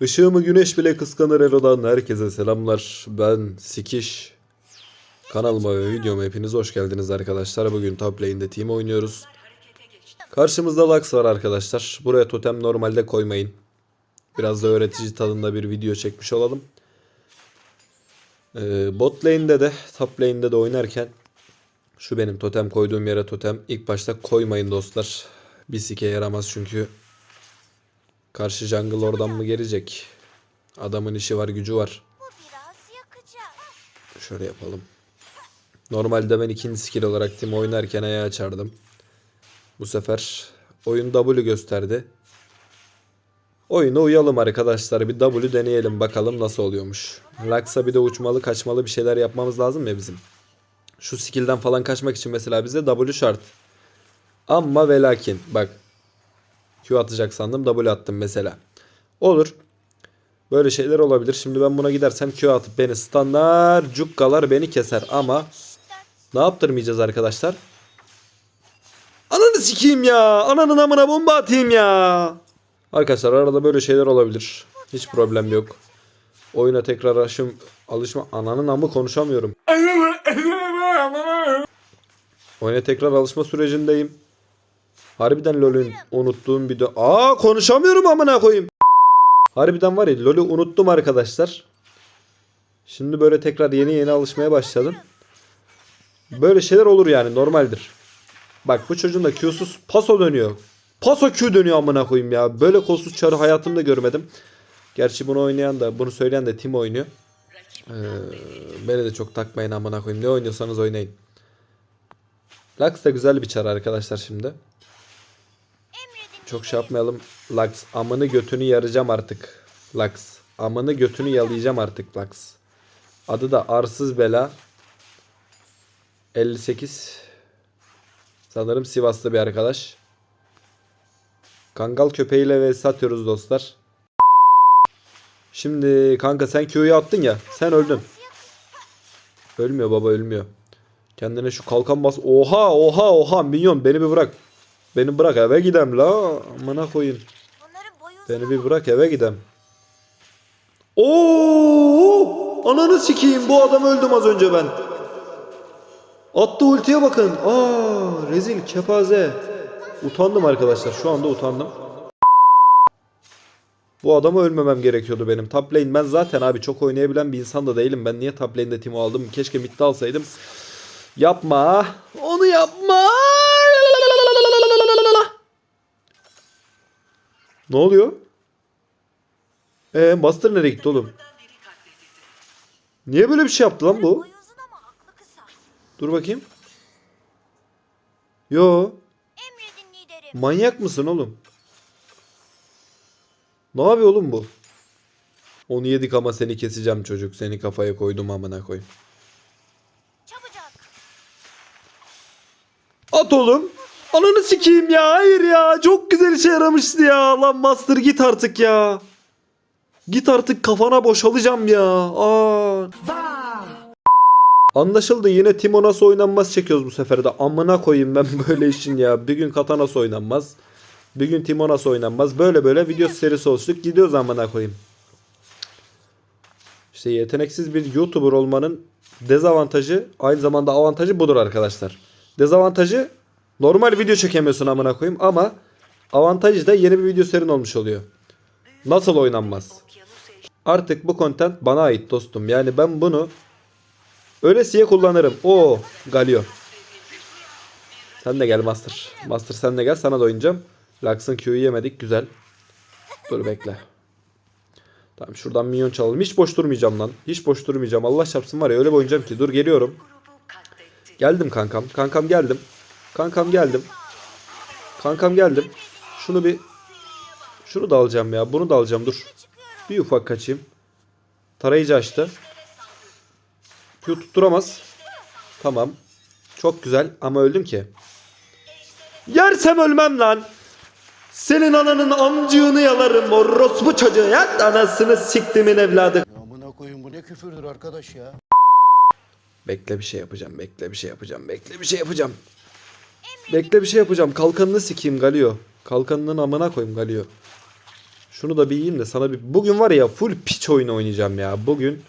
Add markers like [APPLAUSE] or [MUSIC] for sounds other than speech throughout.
Işığımı güneş bile kıskanır Ero'dan herkese selamlar. Ben Sikiş. Kanalıma ve videoma hepiniz hoş geldiniz arkadaşlar. Bugün top lane'de team oynuyoruz. Karşımızda Lux var arkadaşlar. Buraya totem normalde koymayın. Biraz da öğretici tadında bir video çekmiş olalım. Ee, bot lane'de de top lane'de de oynarken şu benim totem koyduğum yere totem ilk başta koymayın dostlar. Bir sike yaramaz çünkü Karşı jungle oradan mı gelecek? Adamın işi var gücü var. Şöyle yapalım. Normalde ben ikinci skill olarak team oynarken ayağı açardım. Bu sefer oyun W gösterdi. Oyuna uyalım arkadaşlar. Bir W deneyelim bakalım nasıl oluyormuş. Lux'a bir de uçmalı kaçmalı bir şeyler yapmamız lazım ya bizim. Şu skill'den falan kaçmak için mesela bize W şart. Ama ve lakin bak. Q atacak sandım W attım mesela. Olur. Böyle şeyler olabilir. Şimdi ben buna gidersem Q atıp beni stunlar, cukkalar beni keser ama ne yaptırmayacağız arkadaşlar? Ananı sikeyim ya. Ananın amına bomba atayım ya. Arkadaşlar arada böyle şeyler olabilir. Hiç problem yok. Oyuna tekrar aşım alışma ananın amı konuşamıyorum. Oyuna tekrar alışma sürecindeyim. Harbiden LoL'ün unuttuğum bir de... Aa konuşamıyorum amına koyayım. Harbiden var ya LoL'ü unuttum arkadaşlar. Şimdi böyle tekrar yeni yeni alışmaya başladım. Böyle şeyler olur yani normaldir. Bak bu çocuğun da Q'suz paso dönüyor. Paso Q dönüyor amına koyayım ya. Böyle kolsuz çarı hayatımda görmedim. Gerçi bunu oynayan da bunu söyleyen de Tim oynuyor. Ee, beni de çok takmayın amına koyayım. Ne oynuyorsanız oynayın. Lux da güzel bir çar arkadaşlar şimdi. Çok şey yapmayalım. Lux amını götünü yarayacağım artık. Lux amını götünü yalayacağım artık Lux. Adı da Arsız Bela. 58. Sanırım Sivaslı bir arkadaş. Kangal köpeğiyle vs atıyoruz dostlar. Şimdi kanka sen Q'yu attın ya. Sen öldün. Ölmüyor baba ölmüyor. Kendine şu kalkan bas. Oha oha oha minyon beni bir bırak. Beni bırak eve gidem la. Amına uzun Beni bir bırak eve gidem. Oo! Ananı sikeyim bu adam öldüm az önce ben. Attı ultiye bakın. Aa, rezil kepaze. Utandım arkadaşlar. Şu anda utandım. Bu adamı ölmemem gerekiyordu benim. Top lane ben zaten abi çok oynayabilen bir insan da değilim. Ben niye top lane'de Timo aldım? Keşke midde alsaydım. Yapma. Onu yapma. Ne oluyor? Ee, Master nereye gitti oğlum? Niye böyle bir şey yaptı lan bu? Dur bakayım. Yo, manyak mısın oğlum? Ne yapıyor oğlum bu? Onu yedik ama seni keseceğim çocuk. Seni kafaya koydum amına koyayım. At oğlum. Ananı sikeyim ya. Hayır ya. Çok güzel işe yaramıştı ya. Lan Master git artık ya. Git artık kafana boşalacağım ya. Aa. Anlaşıldı yine Timo nasıl oynanmaz çekiyoruz bu sefer de. Amına koyayım ben [LAUGHS] böyle işin ya. Bir gün kata oynanmaz. Bir gün Timo nasıl oynanmaz. Böyle böyle video serisi oluştuk. Gidiyoruz amına koyayım. İşte yeteneksiz bir YouTuber olmanın dezavantajı aynı zamanda avantajı budur arkadaşlar. Dezavantajı normal video çekemiyorsun amına koyayım ama avantajı da yeni bir video serin olmuş oluyor. Nasıl oynanmaz? Artık bu content bana ait dostum. Yani ben bunu öylesiye kullanırım. O Galio. Sen de gel Master. Master sen de gel sana da oynayacağım. Lux'ın Q'yu yemedik güzel. Dur bekle. Tamam şuradan minyon çalalım. Hiç boş durmayacağım lan. Hiç boş durmayacağım. Allah çarpsın var ya öyle oynayacağım ki. Dur geliyorum. Geldim kankam. Kankam geldim. Kankam geldim. Kankam geldim. Şunu bir şunu da alacağım ya. Bunu da alacağım dur. Bir ufak kaçayım. Tarayıcı açtı. Q tutturamaz. Tamam. Çok güzel ama öldüm ki. Yersem ölmem lan. Senin ananın amcığını yalarım orospu çocuğu ya. Anasını siktimin evladı. Amına koyun bu ne küfürdür arkadaş ya. Bekle bir şey yapacağım. Bekle bir şey yapacağım. Bekle bir şey yapacağım. Bekle bir şey yapacağım. Kalkanını sikeyim Galio. Kalkanının amına koyayım Galio. Şunu da bir yiyeyim de sana bir... Bugün var ya full pitch oyunu oynayacağım ya. Bugün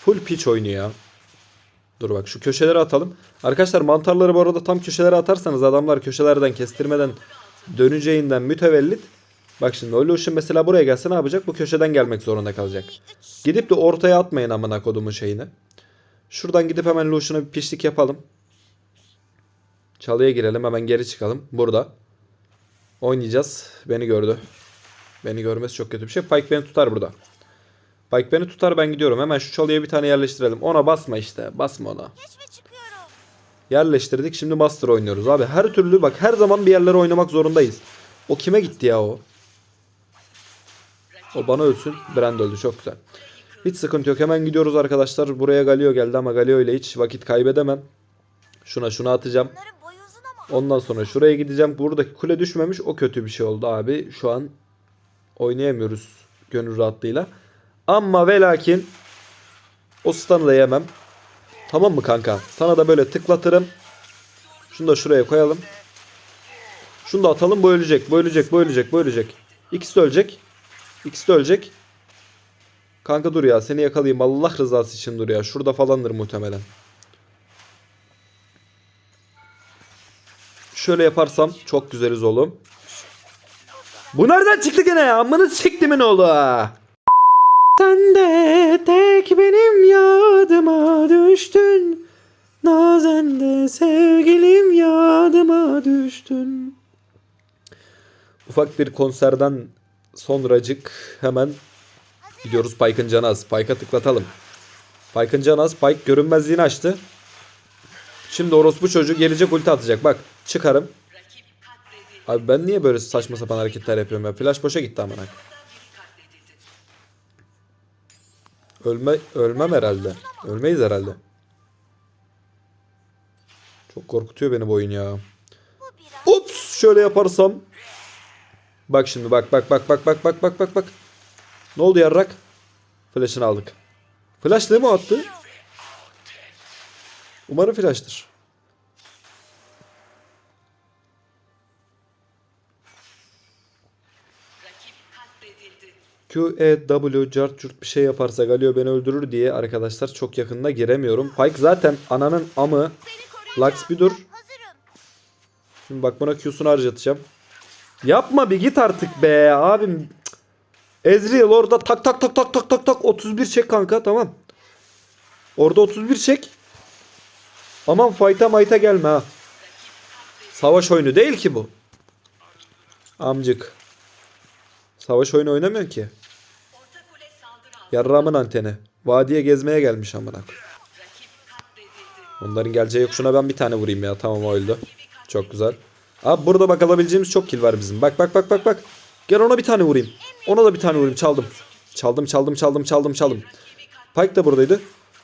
full pitch oyunu ya. Dur bak şu köşelere atalım. Arkadaşlar mantarları bu arada tam köşelere atarsanız adamlar köşelerden kestirmeden döneceğinden mütevellit. Bak şimdi o Lucian mesela buraya gelse ne yapacak? Bu köşeden gelmek zorunda kalacak. Gidip de ortaya atmayın amına kodumun şeyini. Şuradan gidip hemen Lucian'a bir pişlik yapalım. Çalıya girelim hemen geri çıkalım. Burada. Oynayacağız. Beni gördü. Beni görmesi çok kötü bir şey. Pike beni tutar burada. Pike beni tutar ben gidiyorum. Hemen şu çalıya bir tane yerleştirelim. Ona basma işte. Basma ona. Yerleştirdik. Şimdi Master oynuyoruz abi. Her türlü bak her zaman bir yerlere oynamak zorundayız. O kime gitti ya o? O bana ölsün. Brand öldü. Çok güzel. Hiç sıkıntı yok. Hemen gidiyoruz arkadaşlar. Buraya Galio geldi ama Galio ile hiç vakit kaybedemem. Şuna şunu atacağım. Bunların boyu uzun ama. Ondan sonra şuraya gideceğim. Buradaki kule düşmemiş. O kötü bir şey oldu abi. Şu an oynayamıyoruz gönül rahatlığıyla. Ama ve lakin o stun'ı da yemem. Tamam mı kanka? Sana da böyle tıklatırım. Şunu da şuraya koyalım. Şunu da atalım. Bu ölecek. Bu ölecek. Bu ölecek. Bu ölecek. İkisi de ölecek. İkisi de ölecek. Kanka dur ya. Seni yakalayayım. Allah rızası için dur ya. Şurada falandır muhtemelen. Şöyle yaparsam çok güzeliz oğlum. Bu nereden çıktı gene ya? Amını siktimin oğlu. Sen de tek benim yadıma düştün. Nazen de sevgilim yadıma düştün. Ufak bir konserden sonracık hemen gidiyoruz Pike'ın canı az. Pike'a tıklatalım. Pike'ın canı az. Pike görünmezliğini açtı. Şimdi orospu çocuğu gelecek ulti atacak. Bak çıkarım. Abi ben niye böyle saçma sapan hareketler yapıyorum ya? Flash boşa gitti amına. Ölme ölmem herhalde. Ölmeyiz herhalde. Çok korkutuyor beni bu oyun ya. Ups şöyle yaparsam. Bak şimdi bak bak bak bak bak bak bak bak bak. Ne oldu yarrak? Flash'ını aldık. Flash değil mi attı? Umarım flash'tır. Q, E, W, cart curt bir şey yaparsa Galio beni öldürür diye arkadaşlar çok yakınına giremiyorum. Pike zaten ananın amı. Lux bir dur. Şimdi bak buna Q'sunu harcatacağım. Yapma bir git artık be abim. Ezreal orada tak tak tak tak tak tak tak 31 çek kanka tamam. Orada 31 çek. Aman fight'a mayta gelme ha. Savaş oyunu değil ki bu. Amcık. Savaş oyunu oynamıyor ki. Yarramın anteni. Vadiye gezmeye gelmiş amına. Onların geleceği yok. Şuna ben bir tane vurayım ya. Tamam o. Çok güzel. Abi burada bak alabileceğimiz çok kill var bizim. Bak bak bak bak bak. Gel ona bir tane vurayım. Ona da bir tane vurayım. Çaldım. Çaldım çaldım çaldım çaldım çaldım. Pike de buradaydı.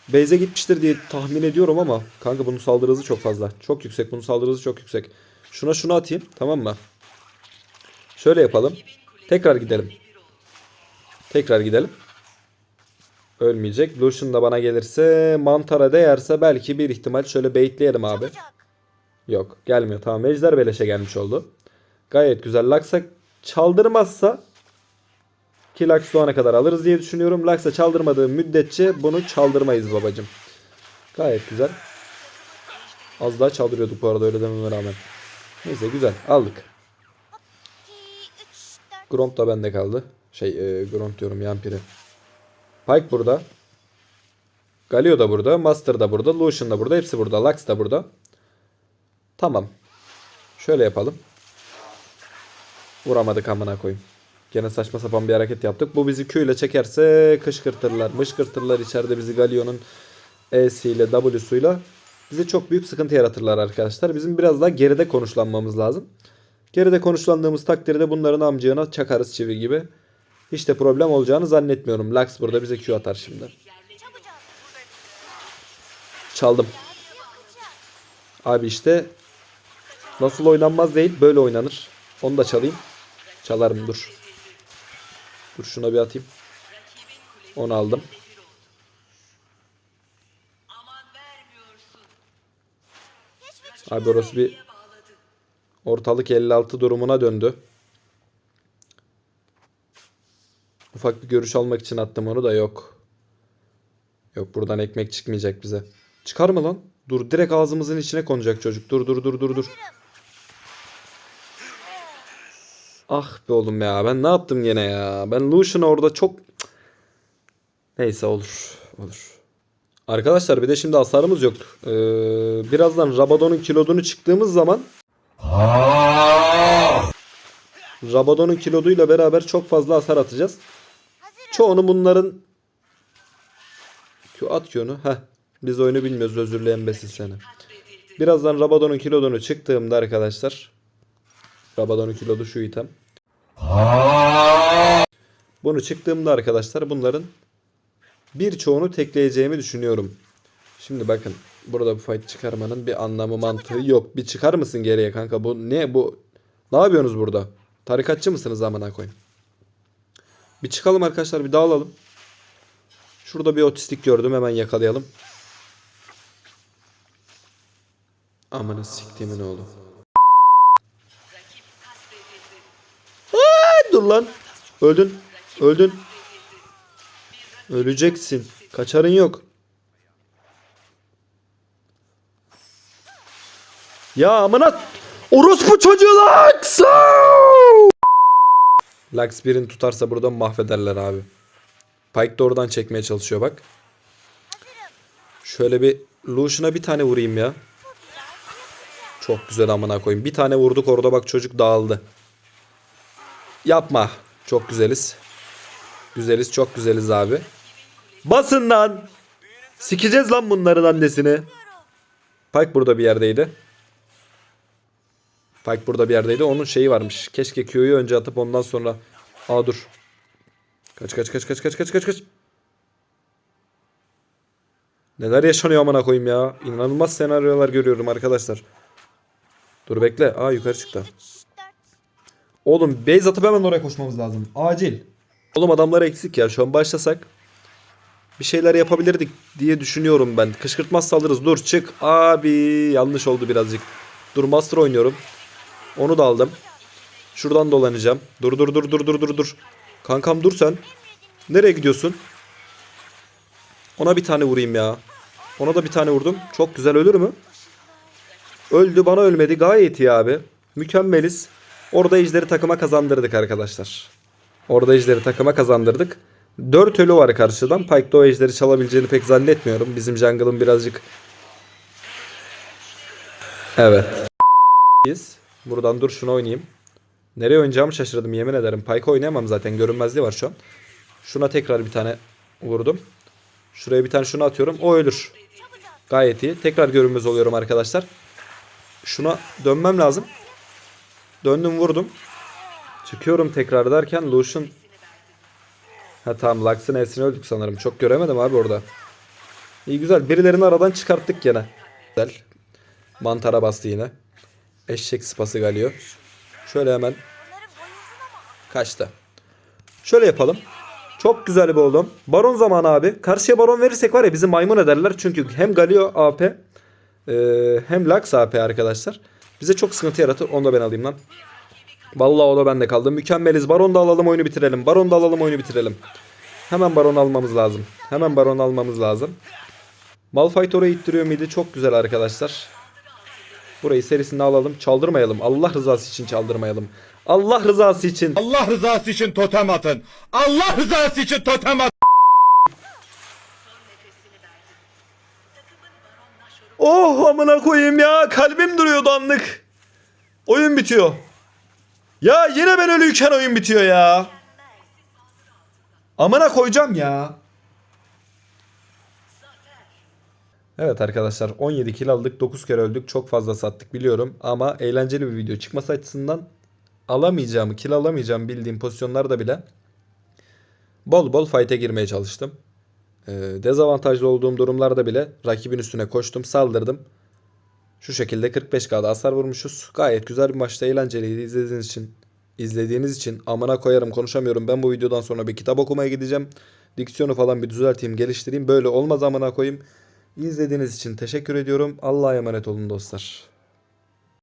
Base'e gitmiştir diye tahmin ediyorum ama kanka bunun saldırı hızı çok fazla. Çok yüksek. Bunun saldırı hızı çok yüksek. Şuna şunu atayım. Tamam mı? Şöyle yapalım. Tekrar gidelim. Tekrar gidelim. Ölmeyecek. Lucian da bana gelirse mantara değerse belki bir ihtimal şöyle baitleyelim abi. Yok gelmiyor. Tamam Ejder Beleş'e gelmiş oldu. Gayet güzel. Lux'a çaldırmazsa ki Lux şu ana kadar alırız diye düşünüyorum. Lux'a çaldırmadığı müddetçe bunu çaldırmayız babacım. Gayet güzel. Az daha çaldırıyorduk bu arada öyle dememe rağmen. Neyse güzel aldık. 2, 3, 4. Gromp da bende kaldı. Şey e, Gromp diyorum Yampiri. Pike burada. Galio da burada. Master da burada. Lucian da burada. Hepsi burada. Lux da burada. Tamam. Şöyle yapalım. Vuramadık amına koyayım. Gene saçma sapan bir hareket yaptık. Bu bizi Q ile çekerse kışkırtırlar, mışkırtırlar içeride bizi Galio'nun E'siyle W'suyla. Bize çok büyük sıkıntı yaratırlar arkadaşlar. Bizim biraz daha geride konuşlanmamız lazım. Geride konuşlandığımız takdirde bunların amcığına çakarız çivi gibi. Hiç de problem olacağını zannetmiyorum. Lux burada bize Q atar şimdi. Çaldım. Abi işte nasıl oynanmaz değil böyle oynanır. Onu da çalayım. Çalarım dur. Dur şuna bir atayım. Onu aldım. Abi orası bir ortalık 56 durumuna döndü. ufak bir görüş almak için attım onu da yok. Yok buradan ekmek çıkmayacak bize. Çıkar mı lan? Dur direkt ağzımızın içine konacak çocuk. Dur dur dur dur dur. Ah be oğlum ya ben ne yaptım gene ya. Ben Lucian'ı orada çok... Neyse olur. Olur. Arkadaşlar bir de şimdi hasarımız yok. Ee, birazdan Rabadon'un kilodunu çıktığımız zaman Rabadon'un kiloduyla beraber çok fazla hasar atacağız. Çoğunu bunların Q at Q'nu. Heh. Biz oyunu bilmiyoruz özür dilerim besin seni. Birazdan Rabadon'un kilodunu çıktığımda arkadaşlar Rabadon'un kilodu şu item. Bunu çıktığımda arkadaşlar bunların birçoğunu tekleyeceğimi düşünüyorum. Şimdi bakın burada bu fight çıkarmanın bir anlamı mantığı yok. Bir çıkar mısın geriye kanka? Bu ne bu? Ne yapıyorsunuz burada? Tarikatçı mısınız amına koyayım? Bir çıkalım arkadaşlar bir dağılalım. Şurada bir otistik gördüm hemen yakalayalım. Amına siktimin oğlu. Aa, dur lan. Öldün. Öldün. Öleceksin. Kaçarın yok. Ya amına orospu çocuğu Lux! Lux birini tutarsa buradan mahvederler abi. Pike de oradan çekmeye çalışıyor bak. Şöyle bir Lucian'a bir tane vurayım ya. Çok güzel amına koyayım. Bir tane vurduk orada bak çocuk dağıldı. Yapma. Çok güzeliz. Güzeliz çok güzeliz abi. Basın lan. Sikeceğiz lan bunların annesini. Pike burada bir yerdeydi. Pike burada bir yerdeydi. Onun şeyi varmış. Keşke Q'yu önce atıp ondan sonra... Aa dur. Kaç kaç kaç kaç kaç kaç kaç kaç. Neler yaşanıyor amına koyayım ya. İnanılmaz senaryolar görüyorum arkadaşlar. Dur bekle. Aa yukarı çıktı. 3, 4. Oğlum base atıp hemen oraya koşmamız lazım. Acil. Oğlum adamlar eksik ya. Şu an başlasak bir şeyler yapabilirdik diye düşünüyorum ben. Kışkırtmaz saldırırız. Dur çık. Abi yanlış oldu birazcık. Dur master oynuyorum. Onu da aldım. Şuradan dolanacağım. Dur dur dur dur dur dur dur. Kankam dur sen. Nereye gidiyorsun? Ona bir tane vurayım ya. Ona da bir tane vurdum. Çok güzel ölür mü? Öldü bana ölmedi. Gayet iyi abi. Mükemmeliz. Orada ejderi takıma kazandırdık arkadaşlar. Orada ejderi takıma kazandırdık. 4 ölü var karşıdan. Pike de o ejderi çalabileceğini pek zannetmiyorum. Bizim jungle'ın birazcık... Evet. Buradan dur şunu oynayayım. Nereye oynayacağımı şaşırdım yemin ederim. Pike oynayamam zaten. Görünmezliği var şu an. Şuna tekrar bir tane vurdum. Şuraya bir tane şunu atıyorum. O ölür. Gayet iyi. Tekrar görünmez oluyorum arkadaşlar. Şuna dönmem lazım. Döndüm vurdum. Çıkıyorum tekrar derken Lucian Ha tamam Lux'ın E'sini öldük sanırım. Çok göremedim abi orada. İyi güzel. Birilerini aradan çıkarttık gene. Güzel. Mantara bastı yine. Eşek sıpası geliyor. Şöyle hemen kaçtı. Şöyle yapalım. Çok güzel bir oğlum. Baron zamanı abi. Karşıya baron verirsek var ya bizi maymun ederler. Çünkü hem Galio AP e, hem Lux AP arkadaşlar. Bize çok sıkıntı yaratır. Onu da ben alayım lan. Vallahi o da bende kaldı. Mükemmeliz. Baron da alalım oyunu bitirelim. Baron da alalım oyunu bitirelim. Hemen baron almamız lazım. Hemen baron almamız lazım. Malphite oraya ittiriyor muydu? Çok güzel arkadaşlar. Burayı serisinde alalım. Çaldırmayalım. Allah rızası için çaldırmayalım. Allah rızası için. Allah rızası için totem atın. Allah rızası için totem atın. Oh amına koyayım ya. Kalbim duruyordu anlık. Oyun bitiyor. Ya yine ben ölüyken oyun bitiyor ya. Amına koyacağım ya. Evet arkadaşlar 17 kill aldık 9 kere öldük çok fazla sattık biliyorum ama eğlenceli bir video çıkması açısından alamayacağımı kill alamayacağım bildiğim pozisyonlarda bile bol bol fight'e girmeye çalıştım. Ee, dezavantajlı olduğum durumlarda bile rakibin üstüne koştum, saldırdım. Şu şekilde 45k'da hasar vurmuşuz. Gayet güzel bir maçta eğlenceliydi. İzlediğiniz için izlediğiniz için amına koyarım konuşamıyorum. Ben bu videodan sonra bir kitap okumaya gideceğim. Diksiyonu falan bir düzelteyim, geliştireyim. Böyle olmaz amına koyayım. İzlediğiniz için teşekkür ediyorum. Allah'a emanet olun dostlar.